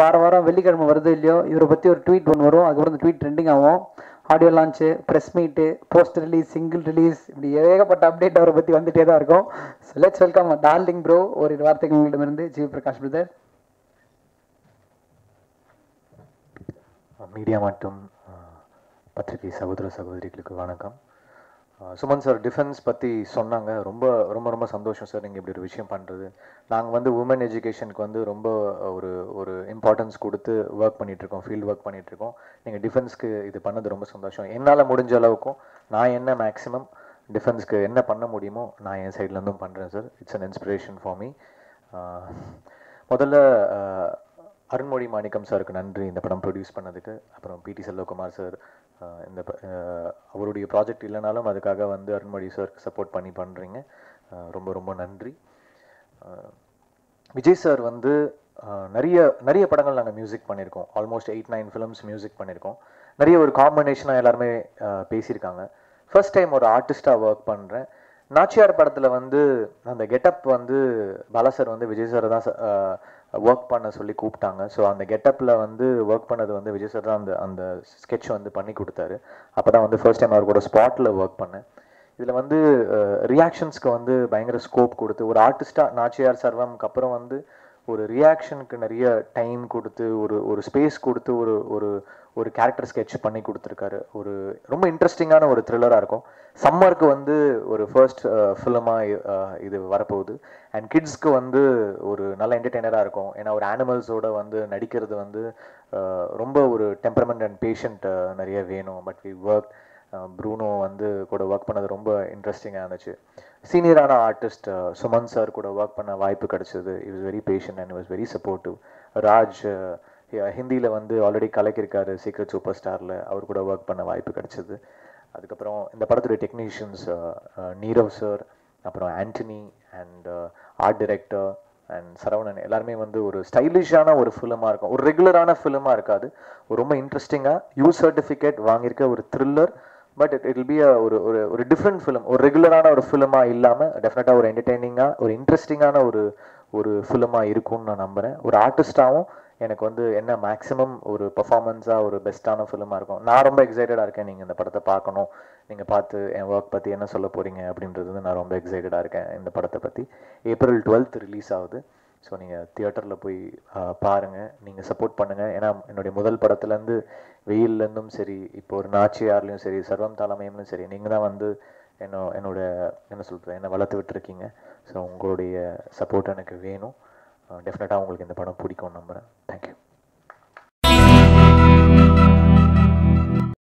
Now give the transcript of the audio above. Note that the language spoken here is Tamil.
வார வாரம் வெள்ளிக்கிழமை வருது இல்லையோ இவரை பற்றி ஒரு ட்வீட் ஒன்று வரும். அதுக்கப்புறம் அந்த ட்வீட் ட்ரெண்டிங் ஆகும். Audio launch press meet post release single release இப்படி ஏகப்பட்ட அப்டேட் அவரை பற்றி வந்துட்டே தான் இருக்கும். So let's welcome darling bro ஒரு வார்த்தைக்கு வார்த்தைகள் உங்களிடமிருந்து. ஜிவி பிரகாஷ் பிரதர் மீடியா மற்றும் பத்திரிகை சகோதர சகோதரிகளுக்கு வணக்கம். சுமன் சார் டிஃபென்ஸ் பற்றி சொன்னாங்க. ரொம்ப ரொம்ப ரொம்ப சந்தோஷம் சார் நீங்கள் இப்படி ஒரு விஷயம் பண்ணுறது நாங்கள் வந்து உமன் எஜுகேஷனுக்கு வந்து ரொம்ப ஒரு ஒரு இம்பார்ட்டன்ஸ் கொடுத்து ஒர்க் பண்ணிகிட்ருக்கோம் ஃபீல்டு ஒர்க் பண்ணிகிட்ருக்கோம் நீங்கள் டிஃபென்ஸ்க்கு இது பண்ணது ரொம்ப சந்தோஷம். என்னால் முடிஞ்ச அளவுக்கும் நான் என்ன மேக்ஸிமம் டிஃபென்ஸ்க்கு என்ன பண்ண முடியுமோ நான் என் சைட்லேருந்தும் பண்ணுறேன் sir. It's an inspiration for me முதல்ல அருண்மொழி மாணிக்கம் சாருக்கு நன்றி. இந்த படம் ப்ரொடியூஸ் பண்ணதுக்கு. அப்புறம் பிடி செல்வகுமார் சார் இந்த அவருடைய ப்ராஜெக்ட் இல்லைனாலும் அதுக்காக வந்து அருண்மொழி சாருக்கு சப்போர்ட் பண்ணி பண்ணுறீங்க ரொம்ப ரொம்ப நன்றி. விஜய் சார் வந்து நிறைய நிறைய படங்கள் நாங்கள் மியூசிக் பண்ணியிருக்கோம். Almost eight nine films music பண்ணியிருக்கோம். நிறைய ஒரு காம்பினேஷனாக எல்லாருமே பேசியிருக்காங்க. ஃபர்ஸ்ட் டைம் ஒரு ஆர்டிஸ்டாக ஒர்க் பண்ணுறேன் நாச்சியார் படத்தில் வந்து அந்த கெட்டப் வந்து பாலா சார் வந்து விஜய் சார் தான் ஒர்க் பண்ண சொல்லி கூப்பிட்டாங்க. ஸோ அந்த கெட்டப்பில் வந்து ஒர்க் பண்ணது வந்து விஜய் சார் தான் அந்த அந்த ஸ்கெட்ச் வந்து பண்ணி கொடுத்தாரு. அப்போ தான் வந்து ஃபர்ஸ்ட் டைம் அவர் கூட ஸ்பாட்டில் ஒர்க் பண்ணேன். இதில் வந்து ரியாக்ஷன்ஸ்க்கு வந்து பயங்கர ஸ்கோப் கொடுத்து ஒரு ஆர்டிஸ்டாக நாச்சியார் சர்வம்க்கு அப்புறம் வந்து ஒரு ரியாக்ஷனுக்கு நிறைய டைம் கொடுத்து ஒரு ஒரு ஸ்பேஸ் கொடுத்து ஒரு ஒரு ஒரு கேரக்டர் ஸ்கெட்ச் பண்ணி கொடுத்துருக்காரு. ஒரு ரொம்ப இன்ட்ரெஸ்டிங்கான ஒரு த்ரில்லராக இருக்கும். சம்மருக்கு வந்து ஒரு ஃபர்ஸ்ட் ஃபிலிமாக uh, uh, இது வரப்போகுது. அண்ட் கிட்ஸ்க்கு வந்து ஒரு நல்ல என்டர்டெய்னராக இருக்கும். ஏன்னா ஒரு அனிமல்ஸோட வந்து நடிக்கிறது வந்து uh, ரொம்ப ஒரு டெம்பரமெண்ட் அண்ட் பேஷண்ட் நிறைய வேணும். பட் வி ஒர்க் ப்ரூனோ வந்து கூட ஒர்க் பண்ணது ரொம்ப இன்ட்ரெஸ்டிங்காக இருந்துச்சு. சீனியரான ஆர்டிஸ்ட் சுமன் சார் கூட ஒர்க் பண்ண வாய்ப்பு கிடைச்சது. Is very passion and was very supportive Raj ஹிந்தியில் வந்து ஆல்ரெடி கலக்கியிருக்காரு சீக்ரெட் சூப்பர் ஸ்டாரில் அவர் கூட ஒர்க் பண்ண வாய்ப்பு கிடைச்சது. அதுக்கப்புறம் இந்த படத்துடைய டெக்னீஷியன்ஸ் நீரவ் சார் அப்புறம் Antony and art director and Saravanan. எல்லாருமே வந்து ஒரு ஸ்டைலிஷான ஒரு ஃபிலிமாக இருக்கும். ஒரு ரெகுலரான ஃபிலிமாக இருக்காது. ரொம்ப இன்ட்ரெஸ்டிங்காக யூ சர்டிஃபிகேட் வாங்கியிருக்க ஒரு thriller but it it be ஒரு ஒரு ஒரு டிஃப்ரெண்ட் ஃபிலிம் ஒரு ரெகுலரான ஒரு ஃபிலிமாக இல்லாமல் டெஃபினட்டாக ஒரு என்டர்டெய்னிங்காக ஒரு இன்ட்ரெஸ்டிங்கான ஒரு ஒரு ஃபிலிமாக இருக்கும்னு நான் நம்புகிறேன் ஒரு ஆர்டிஸ்டாகவும் எனக்கு வந்து என்ன மேக்ஸிமம் ஒரு பெர்ஃபார்மன்ஸாக ஒரு பெஸ்ட்டான ஃபிலிமாக இருக்கும். நான் ரொம்ப எக்ஸைட்டடாக இருக்கேன். நீங்கள் இந்த படத்தை பார்க்கணும். நீங்கள் பார்த்து என் ஒர்க் பற்றி என்ன சொல்ல போகிறீங்க அப்படின்றது நான் ரொம்ப எக்ஸைட்டடாக இருக்கேன். இந்த படத்தை பற்றி ஏப்ரல் டுவெல்த் ரிலீஸ் ஆகுது. ஸோ நீங்கள் தியேட்டரில் போய் பாருங்கள் நீங்கள் சப்போர்ட் பண்ணுங்கள் ஏன்னா என்னுடைய முதல் படத்துலேருந்து வெயில்லேருந்தும் சரி இப்போ ஒரு நாச்சியார்லேயும் சரி சர்வம் தலைமையும் சரி நீங்கள் தான் வந்து என்ன என்னோட என்ன சொல்கிறது என்னை வளர்த்து விட்டுருக்கீங்க. ஸோ உங்களுடைய சப்போர்ட் எனக்கு வேணும். டெஃபினட்டாக உங்களுக்கு இந்த படம் பிடிக்கும் நம்புகிறேன்